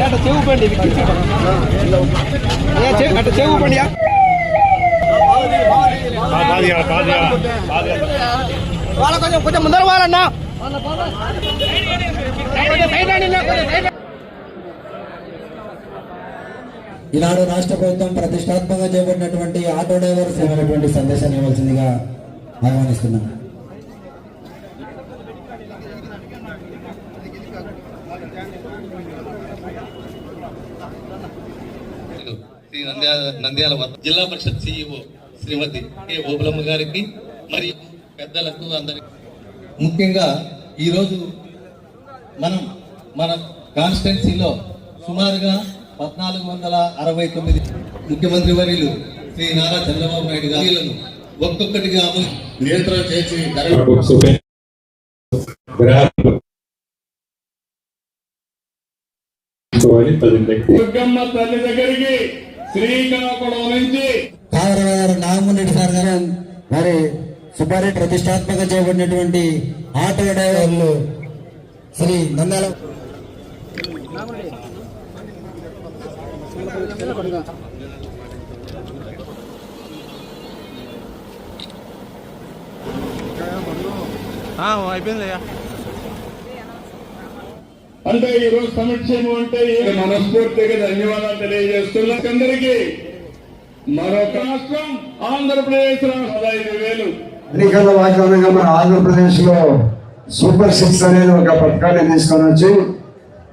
అట్ట చెవు పండి అట్ట చెవు పండి వాళ్ళ కొంచెం కొంచెం ముందర వాళ్ళన్నా ఈనాడు రాష్ట్ర ప్రభుత్వం ప్రతిష్టాత్మకంగా చేపట్టినటువంటి ఆటో డ్రైవర్స్ ఏమైనటువంటి సందేశాన్ని ఇవ్వాల్సిందిగా ఆహ్వానిస్తున్నాను. Shri Nandyal Nandyal Zilla Parishad CEO Shrimati K. Obulamma గారికి మరియు పెద్దలకు అందరికి ముఖ్యంగా ఈరోజు మనం మన కాన్స్టిట్యున్సీలో సుమారుగా పద్నాలుగు వందల అరవై తొమ్మిది ముఖ్యమంత్రి వర్యులు శ్రీ నారా చంద్రబాబు నాయుడు గారిలను ఒక్కొక్కటిగా అమలు నియంత్రణ చేసి తల్లి దగ్గరికి శ్రీకాకుళం నుంచి కావర గారు నాగమరెడ్డి సార్ గారు మరి సుబ్బారెడ్డి ప్రతిష్టాత్మకంగా చేపట్టినటువంటి ఆటో డ్రైవర్లు శ్రీ నందాల అయిపోయిందయ్యా అంటే ఈ రోజు సంక్షేమం అంటే మనస్ఫూర్తిగా ధన్యవాదాలు తెలియజేస్తున్నా. అందరికీ మరొక రాష్ట్రం ఆంధ్రప్రదేశ్ రాష్ట్రం. పదహైదు వేలు. ఎన్నికల వాగ్దానంగా మన ఆంధ్రప్రదేశ్లో సూపర్ సిక్స్ అనేది ఒక పథకాన్ని తీసుకొని వచ్చి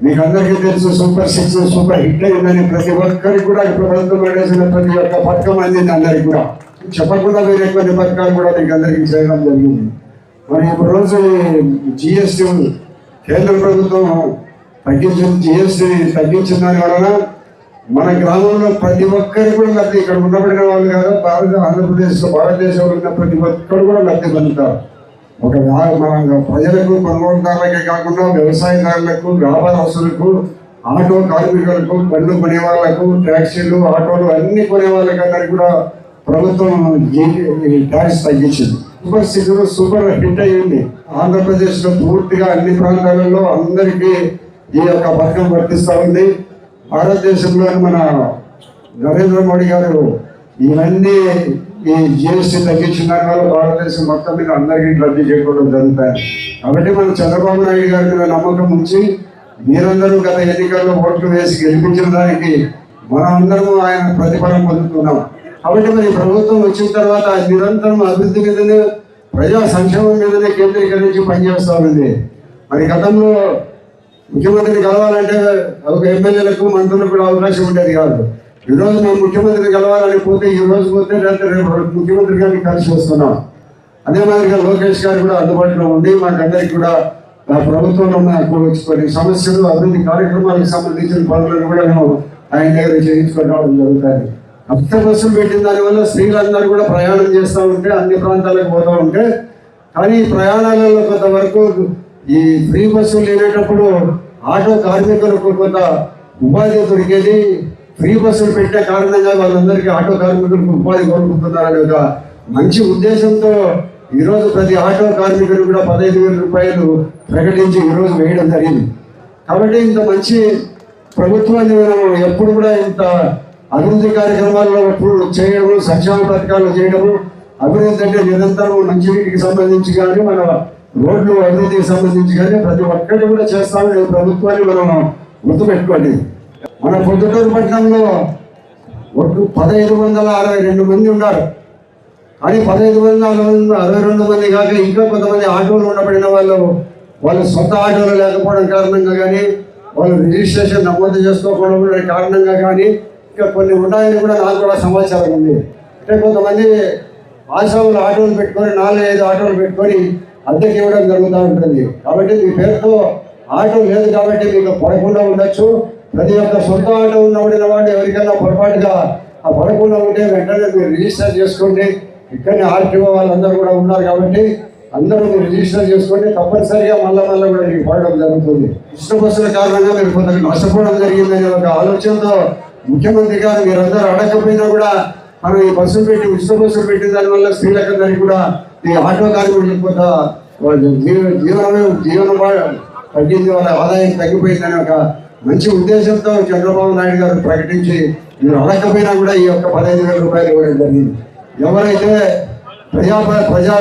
మీకు అందరికీ తెలుసు సూపర్ సిక్స్ సూపర్ హిట్ అయిందని ప్రతి ఒక్కరికి కూడా ఇప్పుడు ప్రభుత్వం నడిచిన ప్రతి ఒక్క పథకం అందింది అందరికి కూడా. చెప్పకుండా వేరే కొన్ని పథకాలు కూడా మీకు అందరికీ చేయడం జరిగింది. మరి ఇప్పుడు రోజు జిఎస్టీ కేంద్ర ప్రభుత్వం తగ్గించిన జిఎస్టీ తగ్గించిన దాని వలన మన గ్రామంలో ప్రతి ఒక్కరికి కూడా లబ్ధి ఇక్కడ ఉండబడిన వాళ్ళు కాదు భారత ఆంధ్రప్రదేశ్ భారతదేశంలో ఉన్న ప్రతి ఒక్కరు కూడా లబ్ధి పొందుతారు. ఒక మన ప్రజలకు కొనుగోలుదారులకే కాకుండా వ్యవసాయదారులకు వ్యాపారస్తులకు ఆటో కార్మికులకు బండ్లు కొనే వాళ్ళకు ట్యాక్సీలు ఆటోలు అన్ని కొనే వాళ్ళకి అందరికి కూడా ప్రభుత్వం ట్యాక్స్ తగ్గించింది. సూపర్ సిక్స్ సూపర్ హిట్ అయ్యింది. ఆంధ్రప్రదేశ్లో పూర్తిగా అన్ని ప్రాంతాలలో అందరికీ ఈ యొక్క పథకం వర్తిస్తూ ఉంది. భారతదేశంలోని మన నరేంద్ర మోడీ గారు ఇవన్నీ ఈ జిఎస్టీ తగ్గించిన వల్ల భారతదేశం మొత్తం మీద అందరికీ రద్దు చేసుకోవడం జరుగుతాయి. కాబట్టి మన చంద్రబాబు నాయుడు గారి మీద నమ్మకం ఉంచి మీరందరూ గత ఎన్నికల్లో ఓట్లు వేసి గెలిపించిన దానికి మనం ఆయన ప్రతిఫలం పొందుతున్నాం. కాబట్టి మరి ప్రభుత్వం వచ్చిన తర్వాత నిరంతరం అభివృద్ధి మీదనే ప్రజా సంక్షేమం మీదనే కేంద్రీకరించి పనిచేస్తూ ఉంది. మరి గతంలో ముఖ్యమంత్రిని కలవాలంటే ఒక ఎమ్మెల్యేలకు మంత్రులకు కూడా అవకాశం ఉండేది కాదు. ఈ రోజు మేము ముఖ్యమంత్రిని కలవాలని పోతే ఈ రోజు పోతే లేకపోతే రేపు ముఖ్యమంత్రి గారిని కలిసి వస్తున్నాం. అదే మాదిరిగా లోకేష్ గారు కూడా అందుబాటులో ఉండి మాకందరికి కూడా ఆ ప్రభుత్వంలో ఉన్న కొన్ని సమస్యలు అభివృద్ధి కార్యక్రమాలకు సంబంధించిన పనులను కూడా మేము ఆయన దగ్గర చేయించుకోవడం రావడం జరుగుతుంది. అంత బస్సులు పెట్టిన దానివల్ల స్త్రీలందరూ కూడా ప్రయాణం చేస్తూ ఉంటే అన్ని ప్రాంతాలకు పోతూ ఉంటే కానీ ప్రయాణాలలో కొంతవరకు ఈ ఫ్రీ బస్సులు లేనప్పుడు ఆటో కార్మికులకు కొంత ఉపాధి దొరికేది. ఫ్రీ బస్సులు పెట్టే కారణంగా వాళ్ళందరికీ ఆటో కార్మికులకు ఉపాధి కోరుకుంటున్నారనే ఒక మంచి ఉద్దేశంతో ఈరోజు ప్రతి ఆటో కార్మికుడు కూడా పదహైదు వేల రూపాయలు ప్రకటించి ఈరోజు వేయడం జరిగింది. కాబట్టి ఇంత మంచి ప్రభుత్వాన్ని మనం ఎప్పుడు కూడా ఇంత అభివృద్ధి కార్యక్రమాల్లో ఎప్పుడు చేయడము సంక్షేమ పథకాలు చేయడము అభివృద్ధి అంటే నిరంతరం మంచినీటికి సంబంధించి కానీ మన రోడ్లు అభివృద్ధికి సంబంధించి కానీ ప్రతి ఒక్కటి కూడా చేస్తామని ప్రభుత్వాన్ని మనం గుర్తుపెట్టుకోండి. మన పొద్దుటూరు పట్టణంలో ఒట్టు పదహైదు వందల అరవై రెండు మంది ఉన్నారు. కానీ పదహైదు వందల అరవై రెండు మంది కాక ఇంకా కొంతమంది ఆటోలు ఉండబడిన వాళ్ళు వాళ్ళ సొంత ఆటోలు లేకపోవడం కారణంగా కానీ వాళ్ళు రిజిస్ట్రేషన్ నమోదు చేసుకోకపోవడం కారణంగా కానీ ఇంకా కొన్ని ఉన్నాయని కూడా నాకు కూడా సమాచారం ఉంది. అంటే కొంతమంది ఆశ్రమంలో ఆటోలు పెట్టుకొని నాలుగు ఐదు ఆటోలు పెట్టుకొని అద్దెకి ఇవ్వడం జరుగుతూ ఉంటుంది. కాబట్టి మీ పేరుతో ఆటో లేదు కాబట్టి మీకు పడకుండా ఉండొచ్చు. ప్రతి ఒక్క సొంత ఆటో ఉన్నబడిన వాడు ఎవరికైనా పొరపాటుగా ఆ పడకుండా ఉంటే వెంటనే మీరు రిజిస్టర్ చేసుకోండి. ఇక్కడనే ఆర్టీఓ వాళ్ళందరూ కూడా ఉన్నారు కాబట్టి అందరూ మీరు రిజిస్టర్ చేసుకోండి. తప్పనిసరిగా మళ్ళా మళ్ళీ కూడా మీకు పడడం జరుగుతుంది. ఇష్టపస్తుల కారణంగా మీరు కొంత నష్టపోవడం జరిగిందనే ఒక ఆలోచనతో ముఖ్యమంత్రి గారు మీరందరూ అడగకపోయినా కూడా మనం ఈ బస్సులు పెట్టి ఉచిత బస్సులు పెట్టిన దానివల్ల స్త్రీలకందరికీ కూడా ఈ ఆటో కార్మికులకు కొంత వాళ్ళ జీవ జీవనమే జీవనం తగ్గింది వాళ్ళ ఆదాయం తగ్గిపోయిందని ఒక మంచి ఉద్దేశంతో చంద్రబాబు నాయుడు గారు ప్రకటించి మీరు అడగకపోయినా కూడా ఈ యొక్క పదహైదు వేల రూపాయలు ఇవ్వడం జరిగింది. ఎవరైతే ప్రజా ప్రజా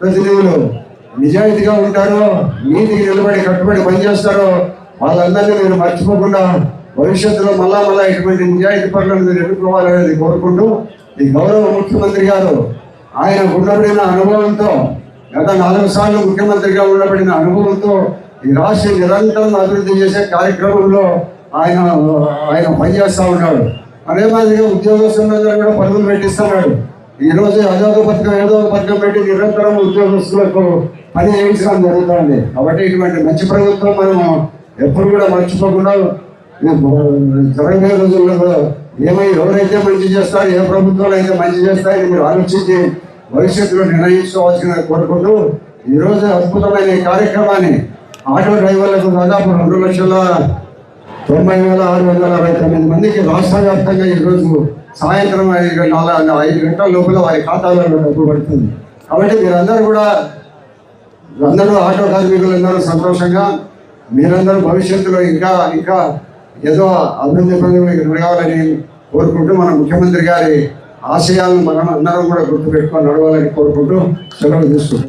ప్రతినిధులు నిజాయితీగా ఉంటారో నీతికి నిలబడి కట్టుబడి పనిచేస్తారో వాళ్ళందరినీ మీరు మర్చిపోకుండా భవిష్యత్తులో మళ్ళా మళ్ళా ఇటువంటి నిజాయితీ పనులను మీరు ఎన్నుకోవాలనేది కోరుకుంటూ ఈ గౌరవ ముఖ్యమంత్రి గారు ఆయన ఉండబడిన అనుభవంతో గత నాలుగు సార్లు ముఖ్యమంత్రిగా ఉండబడిన అనుభవంతో ఈ రాష్ట్రం నిరంతరం అభివృద్ధి చేసే కార్యక్రమంలో ఆయన ఆయన పనిచేస్తూ ఉన్నాడు అదే మాదిరిగా ఉద్యోగస్తులందరూ కూడా పనులు పెట్టిస్తున్నాడు. ఈరోజు రోజు అదొక పథకం ఏదో ఒక పథకం పెట్టి నిరంతరం ఉద్యోగస్తులకు పని చేయించడం జరుగుతుంది. కాబట్టి ఇటువంటి మంచి ప్రభుత్వం మనం ఎప్పుడు కూడా మర్చిపోకుండా జరగబోయే రోజుల్లో ఏమై ఎవరైతే మంచి చేస్తారో ఏ ప్రభుత్వాలు అయితే మంచి చేస్తాయని మీరు ఆలోచించి భవిష్యత్తులో నిర్ణయించుకోవాల్సిన కోరుకుంటూ ఈరోజు అద్భుతమైన ఈ కార్యక్రమాన్ని ఆటో డ్రైవర్లకు దాదాపు రెండు లక్షల తొంభై వేల ఆరు వందల అరవై తొమ్మిది మందికి రాష్ట్ర వ్యాప్తంగా ఈరోజు సాయంత్రం ఐదు నాలుగు ఐదు గంటల లోపల వారి ఖాతాలో డబ్బు పడుతుంది. కాబట్టి మీరందరూ కూడా అందరూ ఆటో కార్మికులందరూ సంతోషంగా మీరందరూ భవిష్యత్తులో ఇంకా ఇంకా ఏదో అభివృద్ధి పనులకు నడవాలని కోరుకుంటూ మన ముఖ్యమంత్రి గారి ఆశయాలను మనం అందరం కూడా గుర్తుపెట్టుకొని నడవాలని కోరుకుంటూ సెలవు తీసుకుంటాం